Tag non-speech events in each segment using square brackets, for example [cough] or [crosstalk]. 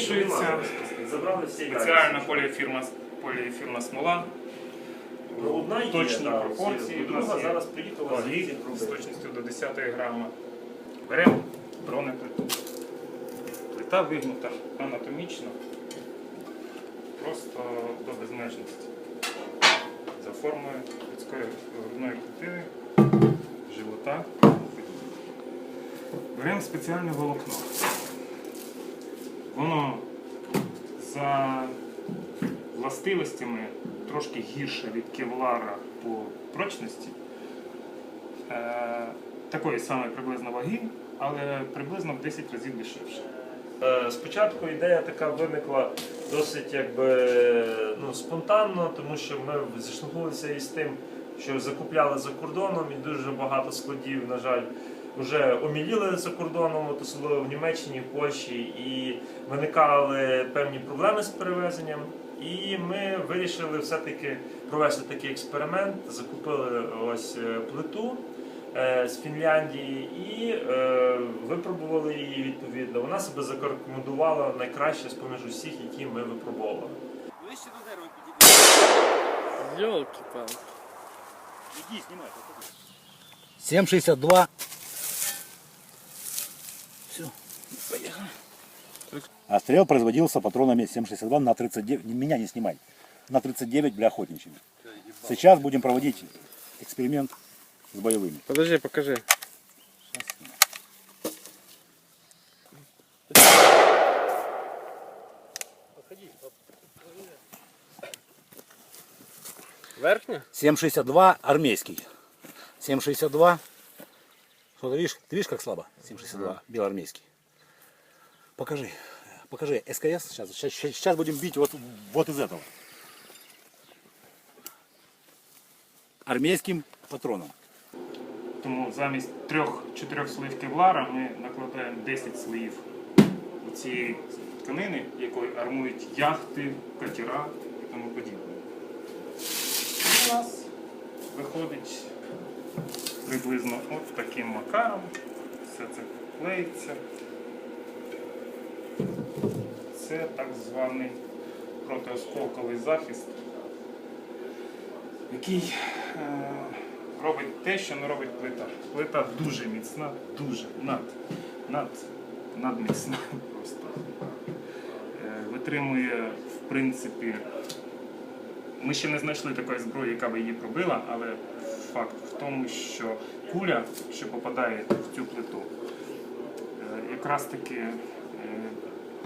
Замішується. Спеціальна поліефірна, поліефірна смола. Ну, одна є, точні да, пропорції. У нас Друга є зараз приїхала з точністю до 10 грама. Беремо бронеплиту. Плита вигнута анатомічно, просто до безмежності. За формою людської грудної клітини, живота. Беремо спеціальне волокно. Воно за властивостями трошки гірше від кевлара по прочності. Е, такої самої приблизно ваги, але приблизно в 10 разів дешевше. Е, Спочатку ідея така виникла досить якби ну, спонтанно, тому що ми зіштовхнулися із тим, що закупляли за кордоном, і дуже багато складів, на жаль, вже оміліли за кордоном, от особливо в Німеччині, в Польщі, і виникали певні проблеми з перевезенням. І ми вирішили все-таки провести такий експеримент. Закупили ось е, плиту е, з Фінляндії і е, випробували її відповідно. Вона себе зарекомендувала найкраще з поміж усіх, які ми випробовували. Ближче до дерева підійди. Ёлки-палки. Іди, знімай. 7,62. Поехали. Отстрел производился патронами 7,62 на 39, не- меня не снимай, на 39 для охотничьими. Сейчас будем проводить эксперимент с боевыми. Подожди, покажи. Верхня? 7,62 армейский. 7,62. Что ты видишь? Ты видишь, как слабо? 7,62 белоармейский. Покажи. Покажи. СКС. Сейчас, сейчас, сейчас будем бить вот, вот из этого. Армейским патроном. Тому замість трьох-чотирьох слоїв кевлара ми накладаємо 10 слоїв цієї тканини, якою армують яхти, катера і тому подібне. У нас виходить приблизно от таким макаром. Все це клеїться. Це так званий протиосколковий захист, який е, робить те, що не робить плита. Плита дуже міцна, дуже над, над, надміцна [laughs] просто. Е, Витримує, в принципі, ми ще не знайшли такої зброї, яка би її пробила, але факт в тому, що куля, що попадає в цю плиту, е, якраз таки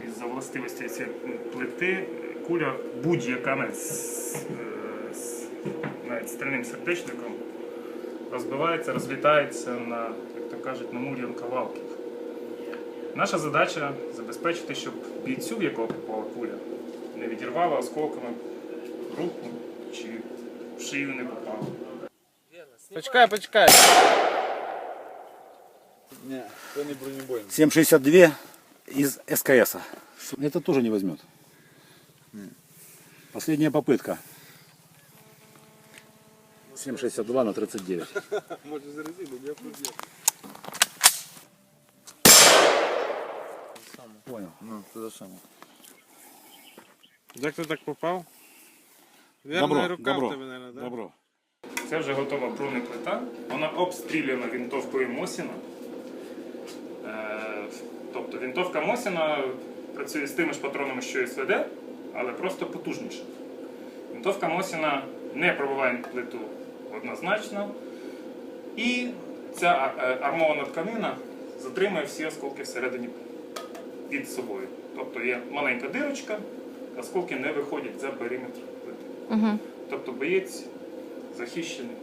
із-за властивості цієї плити куля будь-яка навіть з, е, з навіть стальним сердечником розбивається, розлітається на, як то кажуть, на мільйон кавалків. Наша задача забезпечити, щоб бійцю, в якого попала куля, не відірвала осколками руку чи в шию не попала. Почекай, почекай. 7,62 из СКС. Это тоже не возьмет. Последняя попытка. 7,62 на 39. Може заразити, я проб'ю. Понял. Ну, туди саме. Як ти так попав? Вірна Добро, рука добро, в тебе, наверное, да? добро. Це вже готова бронеплита. Вона обстріляна вінтовкою Мосіна. Тобто вінтовка Мосіна працює з тими ж патронами, що і СВД, але просто потужніше. Вінтовка Мосіна не пробиває плиту однозначно. І ця е, армована тканина затримує всі осколки всередині під собою. Тобто є маленька дирочка, осколки не виходять за периметр плити. Угу. Тобто боєць захищений.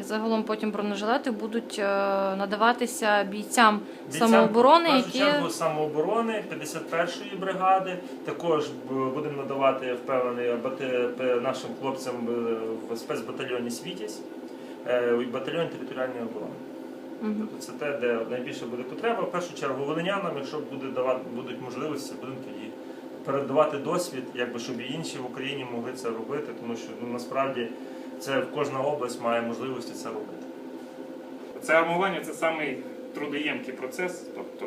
І загалом потім бронежилети будуть е, надаватися бійцям, Бійцям, самооборони, в першу які чергу самооборони 51-ї бригади. Також будемо надавати, впевнений, нашим хлопцям е, в спецбатальйоні Світязь е, батальйон територіальної оборони. Тобто це те, де найбільше буде потреба. В першу чергу волинянам, якщо буде давати будуть можливості, будемо тоді передавати досвід, якби щоб і інші в Україні могли це робити, тому що ну, насправді це кожна область має можливості це робити. Це армування це самий трудоємкий процес. Тобто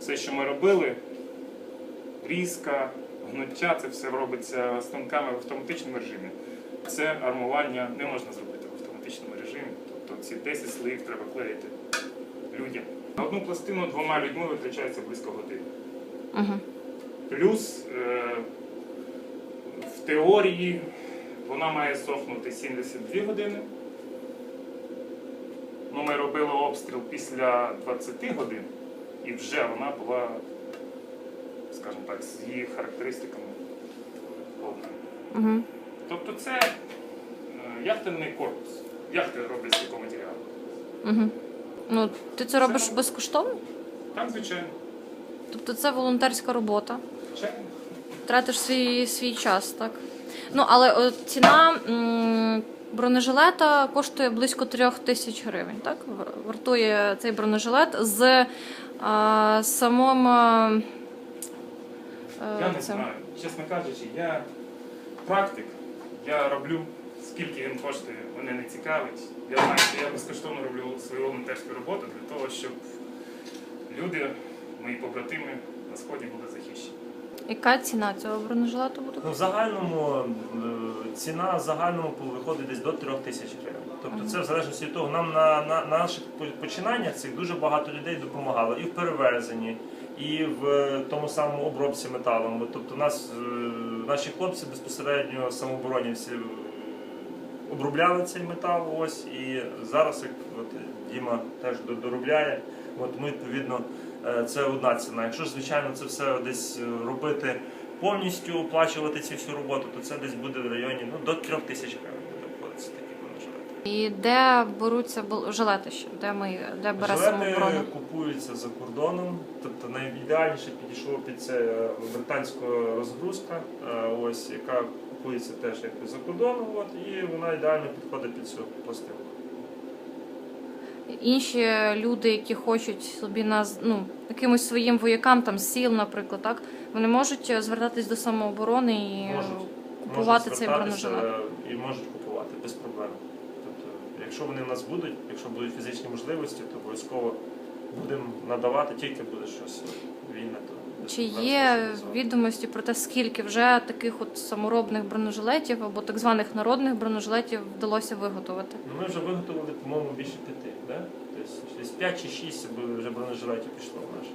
все, що ми робили, різка, гнуття, це все робиться станками в автоматичному режимі. Це армування не можна зробити в автоматичному режимі. Тобто ці 10 слоїв треба клеїти людям. На одну пластину двома людьми витрачається близько години. Угу. Плюс е, в теорії вона має сохнути 72 години. Ну, ми робили обстріл після 20 годин, і вже вона була, скажімо так, з її характеристиками повна. Угу. Тобто це е, яхтенний корпус. Яхти роблять з такого матеріалу. Угу. Ну, ти це робиш безкоштовно? Так, звичайно. Тобто це волонтерська робота. Звичайно. Тратиш свій, свій час, так? Ну, але о, ціна м, бронежилета коштує близько трьох тисяч гривень, так? Вартує цей бронежилет з а, самим. а, е, Я не цим. знаю. Чесно кажучи, я практик, я роблю, скільки він коштує, мене не цікавить. Я знаю, що я безкоштовно роблю свою волонтерську роботу для того, щоб люди, мої побратими на сході були захищені. Яка ціна цього бронежилету буде? Ну, в загальному е, ціна в загальному виходить десь до 3 тисяч гривень. Тобто це в залежності від того, нам на, на, на наших по- починаннях цих дуже багато людей допомагало і в перевезенні, і в е, тому самому обробці металом. Бо, Тобто нас, е, наші хлопці безпосередньо самооборонівці е, обробляли цей метал. Ось і зараз, як от Діма теж до- доробляє, от ми відповідно це одна ціна. Якщо звичайно це все десь е, робити повністю оплачувати цю всю роботу, то це десь буде в районі ну, до 3 тисяч гривень буде обходитися такі бронежилети. І де беруться жилети ще? Де ми де бере самооборона? Жилети купуються за кордоном, тобто найідеальніше підійшло під це е, британська розгрузка, е, ось яка купується теж якби за кордоном, от, і вона ідеально підходить під цю пластину. Інші люди, які хочуть собі нас ну якимось своїм воякам, там з сіл, наприклад, так вони можуть е, звертатись до самооборони і Можуть. купувати Можуть цей бронежилет. І можуть купувати без проблем. Тобто, якщо вони в нас будуть, якщо будуть фізичні можливості, то обов'язково будемо надавати, тільки буде щось вільне. То Чи є відомості про те, скільки вже таких от саморобних бронежилетів або так званих народних бронежилетів вдалося виготовити? Ну, ми вже виготовили, по-моєму, більше п'яти, да? Тобто десь 5 чи 6 вже бронежилетів пішло в наш.